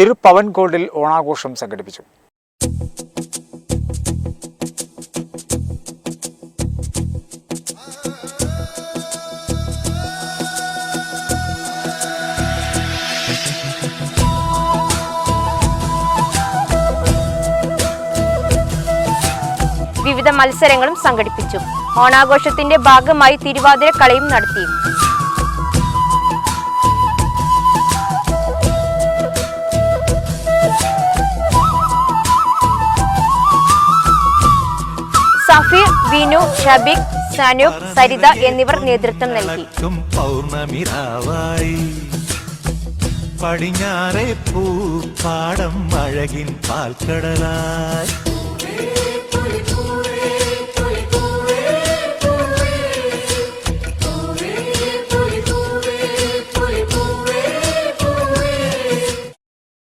തിരുപ്പവൻ ഗോൾഡിൽ ഓണാഘോഷം സംഘടിപ്പിച്ചു. വിവിധ മത്സരങ്ങളും സംഘടിപ്പിച്ചു. ഓണാഘോഷത്തിന്റെ ഭാഗമായി തിരുവാതിര കളിയും നടത്തി. സഫീർ വിനു ഷബിക് സനൂപ് സരിത എന്നിവർ നേതൃത്വം നൽകി ും. പൗർണമിരാവായി. പടിഞ്ഞാറെ പൂപ്പാടം അഴകിൻ പാൽക്കടലായി.